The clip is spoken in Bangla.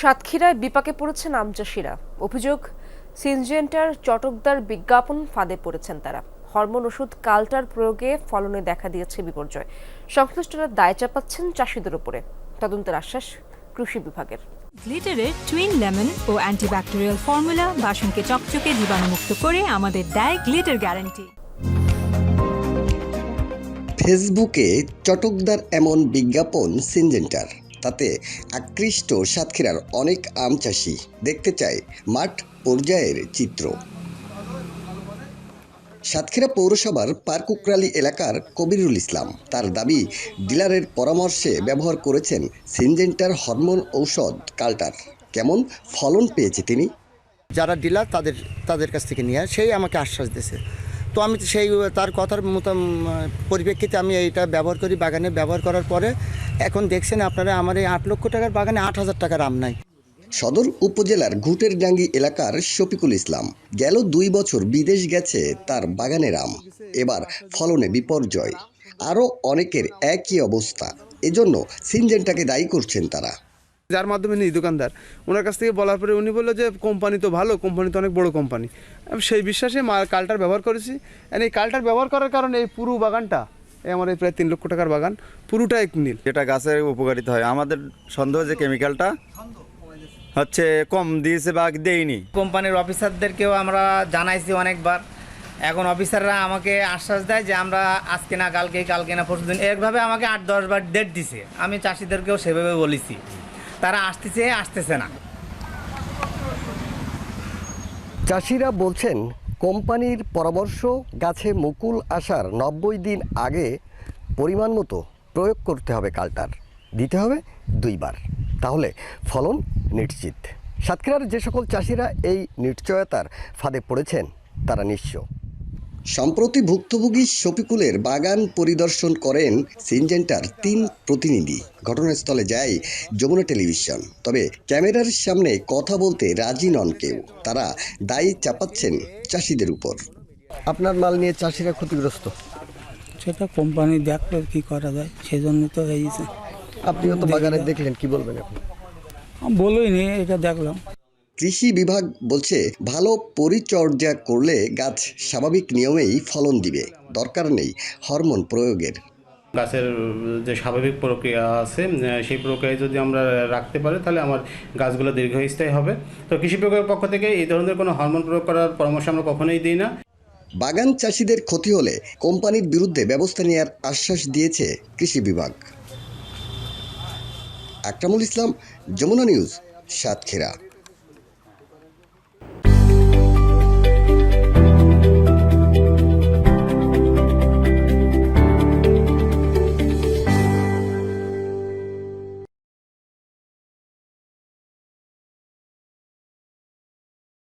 সাতক্ষীরায় বিপাকে পড়েছেন আম চাষিরা অভিযোগ সিনজেন্টার চটকদার বিজ্ঞাপন ফাঁদে পড়েছেন তারা। হরমোন ওষুধ কালটার প্রয়োগে ফলনে দেখা দিয়েছে বিপর্যয়। সংশ্লিষ্টরা দায় চাপাচ্ছেন চাষিদের উপরে। তদন্তের আশ্বাস কৃষি বিভাগের। গ্লিটারের টুইন লেমন ও অ্যান্টিব্যাকটেরিয়াল ফর্মুলা বাসনকে চকচকে জীবাণুমুক্ত করে আমাদের দেয় গ্লিটার গ্যারান্টি। ফেসবুকে চটকদার এমন বিজ্ঞাপন সিনজেন্টার তাতে আকৃষ্ট সাতক্ষীরার অনেক আম চাষি দেখতে চায় মাঠ পর্যায়ের চিত্র। সাতক্ষীরা পৌরসভার পার্কুকরালি এলাকার কবিরুল ইসলাম। তার দাবি, ডিলারের পরামর্শে ব্যবহার করেছেন সিনজেন্টার হরমোন ঔষধ কাল্টার। কেমন ফলন পেয়েছে তিনি? যারা ডিলার তাদের তাদের কাছ থেকে নিয়ে সেই আমাকে আশ্বাস দিয়েছে। তো আমি সেই, তার কথার মতো পরিপ্রেক্ষিতে আমি এইটা ব্যবহার করি, বাগানে ব্যবহার করার পরে এখন দেখছেন আপনারা আমার এই আট লক্ষ টাকার বাগানে আট হাজার টাকার আম নাই। সদর উপজেলার ঘুটের ডাঙ্গি এলাকার শফিকুল ইসলাম গেল দুই বছর বিদেশ গেছে তার বাগানের আম। এবার ফলনে বিপর্যয়। আরও অনেকের একই অবস্থা। এজন্য সিনজেন্টাকে দায়ী করছেন তারা। যার মাধ্যমে নিই দোকানদার। ওনার কাছ থেকে বলার পরে উনি বলল যে কোম্পানি তো ভালো কোম্পানি তো অনেক বড় কোম্পানি। আমি সেই বিশ্বাসে মা কালটার ব্যবহার করেছি। আর এই কালটার ব্যবহার করার কারণে এই পুরো বাগানটা আমার এই প্রায় তিন লক্ষ টাকার বাগান পুরোটাই নীল। যেটা গাছের উপকারিতা হয়। আমাদের সন্দেহ যে কেমিক্যালটা হচ্ছে কম দিয়েছে বা দেয়নি। কোম্পানির অফিসারদেরকেও আমরা জানাইছি অনেকবার। এখন অফিসাররা আমাকে আশ্বাস দেয় যে আমরা আজকে না কালকে কালকে না পরশু দিন একভাবে আমাকে আট দশ বার ডেট দিছে। আমি চাষিদেরকেও সেভাবে বলেছি। তারা আসতেছে আসতেছে না। চাষিরা বলছেন কোম্পানির পরামর্শ গাছে মুকুল আসার নব্বই দিন আগে পরিমাণ মতো প্রয়োগ করতে হবে কালটার। দিতে হবে দুইবার। তাহলে ফলন নিশ্চিত। সাতক্ষীরার যে সকল চাষিরা এই নিশ্চয়তার ফাঁদে পড়েছেন, তারা নিঃস্ব। সম্প্রতি ভুক্তভোগী শফিকুলের বাগান পরিদর্শন করেন সিনজেন্টার তিন প্রতিনিধি। ঘটনাস্থলে যায় যমুনা টেলিভিশন। তবে ক্যামেরার সামনে কথা বলতে রাজি নন কেউ। তারা দায়ী চাপাচ্ছেন চাষিদের উপর। আপনার মাল নিয়ে চাষিরা ক্ষতিগ্রস্ত? সেটা কোম্পানি দেখবে কি করা যায় সেই জন্য তো এই যে- আপনিও তো বাগানে দেখলেন কি বলবেন আমি বলিনি এটা দেখলাম। কৃষি বিভাগ বলছে ভালো পরিচর্যা করলে গাছ স্বাভাবিক নিয়মেই ফলন দিবে। দরকার নেই হরমোন প্রয়োগের। গাছের যে স্বাভাবিক প্রক্রিয়া আছে সেই প্রক্রিয়ায় যদি আমরা রাখতে পারি তাহলে আমার গাছগুলো দীর্ঘস্থায়ী হবে। তো কৃষি বিভাগের পক্ষ থেকে এই ধরনের কোনো হরমোন প্রয়োগ করার পরামর্শ আমরা কখনোই দিই না। বাগান চাষিদের ক্ষতি হলে কোম্পানির বিরুদ্ধে ব্যবস্থা নেওয়ার আশ্বাস দিয়েছে কৃষি বিভাগ। আকরামুল ইসলাম যমুনা নিউজ সাতক্ষীরা।